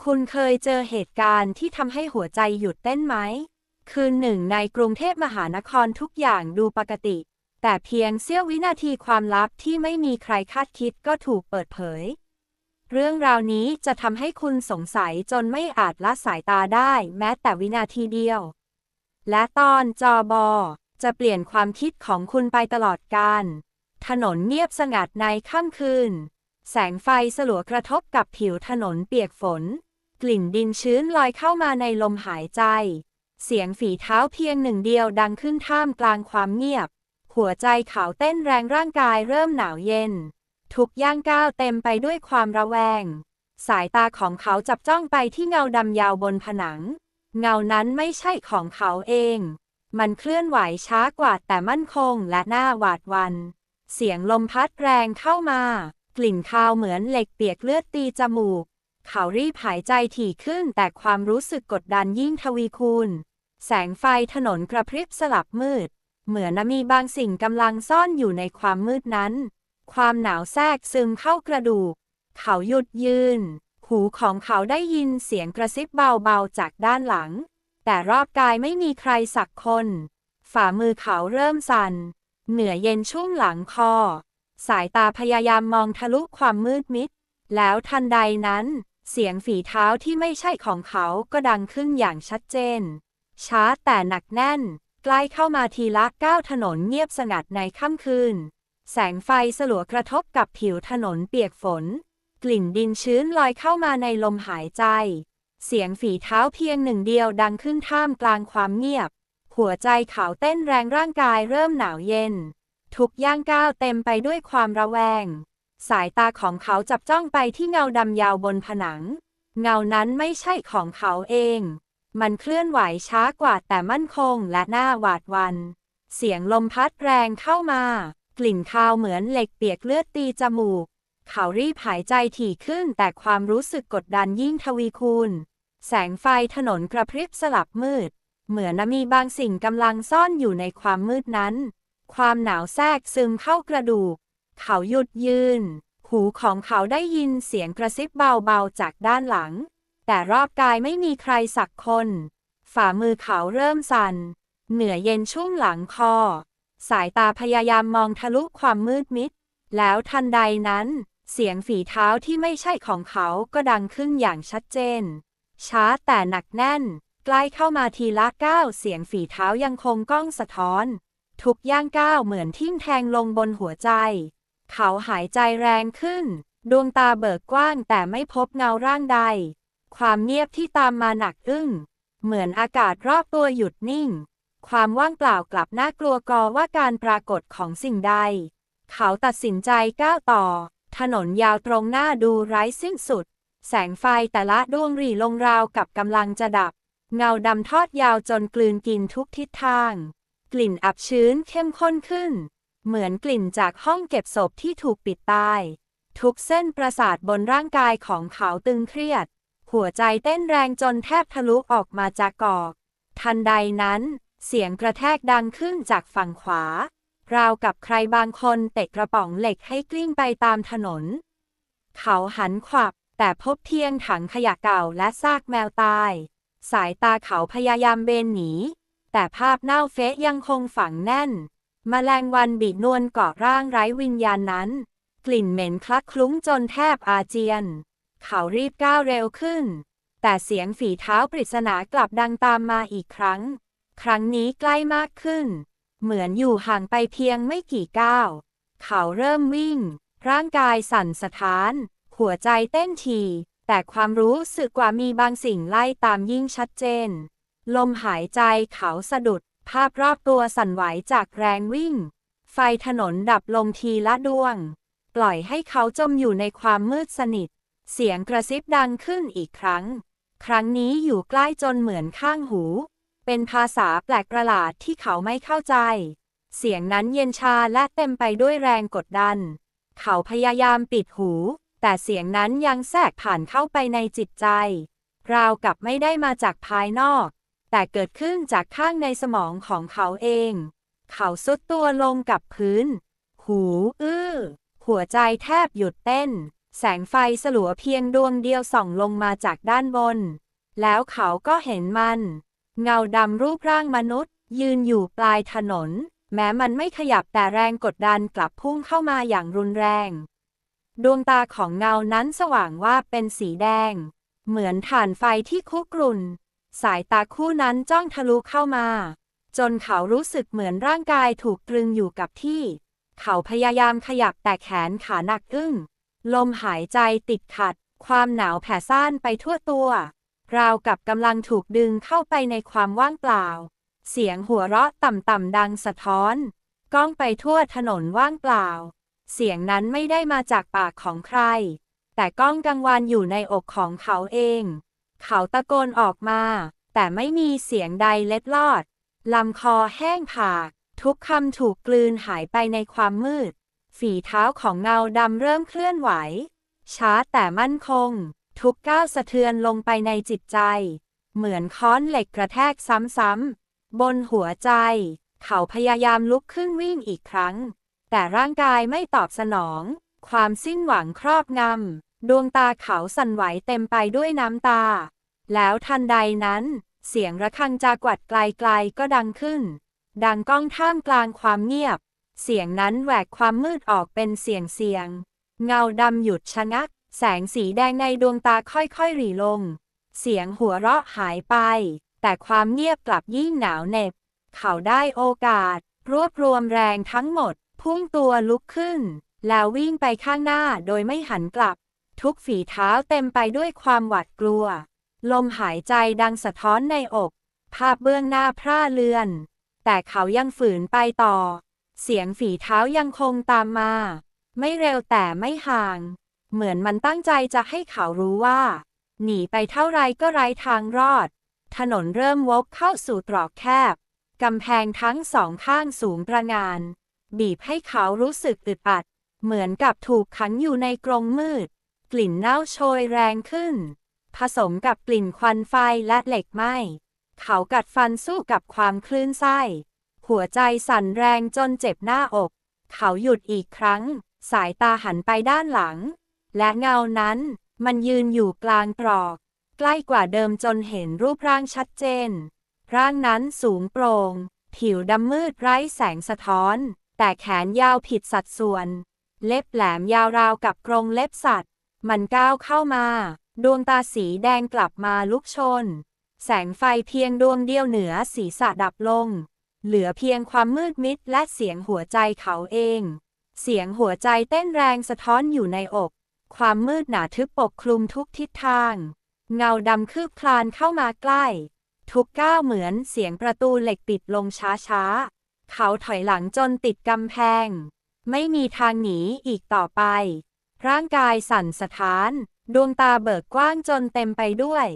คุณเคยเจอเหตุการณ์ที่ทำให้หัวใจหยุดเต้นไหม คืนหนึ่งในกรุงเทพมหานครทุกอย่างดูปกติ แต่เพียงเสี้ยววินาทีความลับที่ไม่มีใครคาดคิดก็ถูกเปิดเผย เรื่องราวนี้จะทำให้คุณสงสัยจนไม่อาจละสายตาได้แม้แต่วินาทีเดียว และตอนจอบอจะเปลี่ยนความคิดของคุณไปตลอดกาลถนนเงียบสงัดในค่ำคืน แสงไฟสลัวกระทบกับผิวถนนเปียกฝน กลิ่นดินชื้นลอยเข้ามาในลมหายใจ เสียงฝีเท้าเพียงหนึ่งเดียวดังขึ้นท่ามกลางความเงียบ หัวใจเขาเต้นแรงร่างกายเริ่มหนาวเย็น ทุกย่างก้าวเต็มไปด้วยความระแวง สายตาของเขาจับจ้องไปที่เงาดำยาวบนผนัง เงานั้นไม่ใช่ของเขาเอง มันเคลื่อนไหวช้ากว่าแต่มั่นคงและน่าหวาดหวัน เสียงลมพัดแรงเข้ามา กลิ่นคาวเหมือนเหล็กเปียกเลือดตีจมูก เขารีบหายใจถี่ขึ้นแต่ความรู้สึกกดดันยิ่งทวีคูณ แสงไฟถนนกระพริบสลับมืด เหมือนมีบางสิ่งกำลังซ่อนอยู่ในความมืดนั้น ความหนาวแทรกซึมเข้ากระดูก เขาหยุดยืน หูของเขาได้ยินเสียงกระซิบเบาๆจากด้านหลัง แต่รอบกายไม่มีใครสักคน ฝ่ามือเขาเริ่มสั่น เหนือเย็นชุ่มหลังคอ สายตาพยายามมองทะลุความมืดมิด แล้วทันใดนั้น เสียงฝีเท้าที่ไม่ใช่ของเขาก็ดังขึ้นอย่างชัดเจน ช้าแต่หนักแน่น ใกล้เข้ามาทีละก้าวถนนเงียบสงัดในค่ำคืน แสงไฟสลัวกระทบกับผิวถนนเปียกฝน กลิ่นดินชื้นลอยเข้ามาในลมหายใจ เสียงฝีเท้าเพียงหนึ่งเดียวดังขึ้นท่ามกลางความเงียบ หัวใจเขาเต้นแรงร่างกายเริ่มหนาวเย็น ทุกย่างก้าวเต็มไปด้วยความระแวง สายตาของเขาจับจ้องไปที่เงาดำยาวบนผนัง เงานั้นไม่ใช่ของเขาเอง มันเคลื่อนไหวช้ากว่าแต่มั่นคงและน่าหวาดหวัน เสียงลมพัดแรงเข้ามา กลิ่นคาวเหมือนเหล็กเปียกเลือดตีจมูก เขารีบหายใจถี่ขึ้นแต่ความรู้สึกกดดันยิ่งทวีคูณ แสงไฟถนนกระพริบสลับมืด เหมือนมีบางสิ่งกำลังซ่อนอยู่ในความมืดนั้น ความหนาวแทรกซึมเข้ากระดูก เขาหยุดยืน หูของเขาได้ยินเสียงกระซิบเบาๆจากด้านหลัง แต่รอบกายไม่มีใครสักคน ฝ่ามือเขาเริ่มสั่น เหนือเย็นชุ่มหลังคอ สายตาพยายามมองทะลุความมืดมิด แล้วทันใดนั้น เสียงฝีเท้าที่ไม่ใช่ของเขาก็ดังขึ้นอย่างชัดเจน ช้าแต่หนักแน่น ใกล้เข้ามาทีละก้าวเสียงฝีเท้ายังคงก้องสะท้อน ทุกย่างก้าวเหมือนทิ่มแทงลงบนหัวใจ เขาหายใจแรงขึ้น ดวงตาเบิกกว้างแต่ไม่พบเงาร่างใด ความเงียบที่ตามมาหนักอึ้ง เหมือนอากาศรอบตัวหยุดนิ่ง ความว่างเปล่ากลับน่ากลัวกอว่าการปรากฏของสิ่งใด เขาตัดสินใจก้าวต่อ ถนนยาวตรงหน้าดูไร้สิ้นสุด แสงไฟแต่ละดวงรีลงราวกับกำลังจะดับ เงาดำทอดยาวจนกลืนกินทุกทิศทาง กลิ่นอับชื้นเข้มข้นขึ้น เหมือนกลิ่นจากห้องเก็บศพที่ถูกปิดตาย ทุกเส้นประสาทบนร่างกายของเขาตึงเครียด หัวใจเต้นแรงจนแทบทะลุออกมาจากกอก ทันใดนั้น เสียงกระแทกดังขึ้นจากฝั่งขวา ราวกับใครบางคนเตะกระป๋องเหล็กให้กลิ้งไปตามถนน เขาหันขวับ แต่พบเพียงถังขยะเก่าและซากแมวตาย สายตาเขาพยายามเบนหนี แต่ภาพเน่าเฟะยังคงฝังแน่นมแมลงวันบีดนวลเกาะร่างไร้วิญญาณนั้น กลิ่นเหม็นคลักคลุ้งจนแทบอาเจียน เขารีบก้าวเร็วขึ้น แต่เสียงฝีเท้าปริศนากลับดังตามมาอีกครั้ง ครั้งนี้ใกล้มากขึ้น เหมือนอยู่ห่างไปเพียงไม่กี่ก้าว เขาเริ่มวิ่ง ร่างกายสั่นสะท้าน หัวใจเต้นที แต่ความรู้สึกกว่ามีบางสิ่งไล่ตามยิ่งชัดเจน ลมหายใจเขาสะดุด ภาพรอบตัวสั่นไหวจากแรงวิ่ง ไฟถนนดับลงทีละดวง ปล่อยให้เขาจมอยู่ในความมืดสนิท เสียงกระซิบดังขึ้นอีกครั้ง ครั้งนี้อยู่ใกล้จนเหมือนข้างหู เป็นภาษาแปลกประหลาดที่เขาไม่เข้าใจ เสียงนั้นเย็นชาและเต็มไปด้วยแรงกดดัน เขาพยายามปิดหู แต่เสียงนั้นยังแทรกผ่านเข้าไปในจิตใจ ราวกับไม่ได้มาจากภายนอก แต่เกิดขึ้นจากข้างในสมองของเขาเอง เขาสุดตัวลงกับพื้น หูอื้อ หัวใจแทบหยุดเต้น แสงไฟสลัวเพียงดวงเดียวส่องลงมาจากด้านบน แล้วเขาก็เห็นมัน เงาดำรูปร่างมนุษย์ ยืนอยู่ปลายถนน แม้มันไม่ขยับแต่แรงกดดันกลับพุ่งเข้ามาอย่างรุนแรง ดวงตาของเงานั้นสว่างว่าเป็นสีแดง เหมือนถ่านไฟที่คุกรุ่น สายตาคู่นั้นจ้องทะลุเข้ามา จนเขารู้สึกเหมือนร่างกายถูกตรึงอยู่กับที่ เขาพยายามขยับแต่แขนขาหนักอึ้ง ลมหายใจติดขัด ความหนาวแผ่ซ่านไปทั่วตัว ราวกับกำลังถูกดึงเข้าไปในความว่างเปล่า เสียงหัวเราะต่ำๆดังสะท้อน ก้องไปทั่วถนนว่างเปล่า เสียงนั้นไม่ได้มาจากปากของใคร แต่ก้องกังวานอยู่ในอกของเขาเอง เขาตะโกนออกมา แต่ไม่มีเสียงใดเล็ดลอด ลำคอแห้งผากทุกคำถูกกลืนหายไปในความมืด ฝีเท้าของเงาดำเริ่มเคลื่อนไหว ช้าแต่มั่นคง ทุกก้าวสะเทือนลงไปในจิตใจ เหมือนค้อนเหล็กกระแทกซ้ำๆ บนหัวใจ เขาพยายามลุกขึ้นวิ่งอีกครั้ง แต่ร่างกายไม่ตอบสนอง ความสิ้นหวังครอบงำ ดวงตาเขาสั่นไหวเต็มไปด้วยน้ำตา แล้วทันใดนั้น เสียงระฆังจากวัดไกลๆก็ดังขึ้น ดังก้องท่ามกลางความเงียบ เสียงนั้นแหวกความมืดออกเป็นเสียงเสียง เงาดำหยุดชะงัก แสงสีแดงในดวงตาค่อยๆหรี่ลง เสียงหัวเราะหายไป แต่ความเงียบกลับยิ่งหนาวเหน็บ เขาได้โอกาส รวบรวมแรงทั้งหมด พุ่งตัวลุกขึ้น แล้ววิ่งไปข้างหน้าโดยไม่หันกลับ ทุกฝีเท้าเต็มไปด้วยความหวาดกลัว ลมหายใจดังสะท้อนในอก ภาพเบื้องหน้าพร่าเลือน แต่เขายังฝืนไปต่อ เสียงฝีเท้ายังคงตามมา ไม่เร็วแต่ไม่ห่าง เหมือนมันตั้งใจจะให้เขารู้ว่า หนีไปเท่าไรก็ไร้ทางรอด ถนนเริ่มวกเข้าสู่ตรอกแคบ กำแพงทั้งสองข้างสูงประงาน บีบให้เขารู้สึกอึดอัด เหมือนกับถูกขังอยู่ในกรงมืด กลิ่นเน่าโชยแรงขึ้น ผสมกับกลิ่นควันไฟและเหล็กไหม้ เขากัดฟันสู้กับความคลื่นไส้ หัวใจสั่นแรงจนเจ็บหน้าอก เขาหยุดอีกครั้ง สายตาหันไปด้านหลัง และเงานั้น มันยืนอยู่กลางตรอก ใกล้กว่าเดิมจนเห็นรูปร่างชัดเจน ร่างนั้นสูงโปร่ง ผิวดำมืดไร้แสงสะท้อน แต่แขนยาวผิดสัดส่วนเล็บแหลมยาวราวกับกรงเล็บสัตว์ มันก้าวเข้ามา ดวงตาสีแดงกลับมาลุกชน แสงไฟเพียงดวงเดียวเหนือศีรษะดับลง เหลือเพียงความมืดมิดและเสียงหัวใจเขาเอง เสียงหัวใจเต้นแรงสะท้อนอยู่ในอก ความมืดหนาทึบปกคลุมทุกทิศทาง เงาดำคืบคลานเข้ามาใกล้ ทุกก้าวเหมือนเสียงประตูเหล็กปิดลงช้าๆ เขาถอยหลังจนติดกำแพง ไม่มีทางหนีอีกต่อไป ร่างกายสั่นสะท้าน ดวงตาเบิกกว้างจนเต็มไปด้วย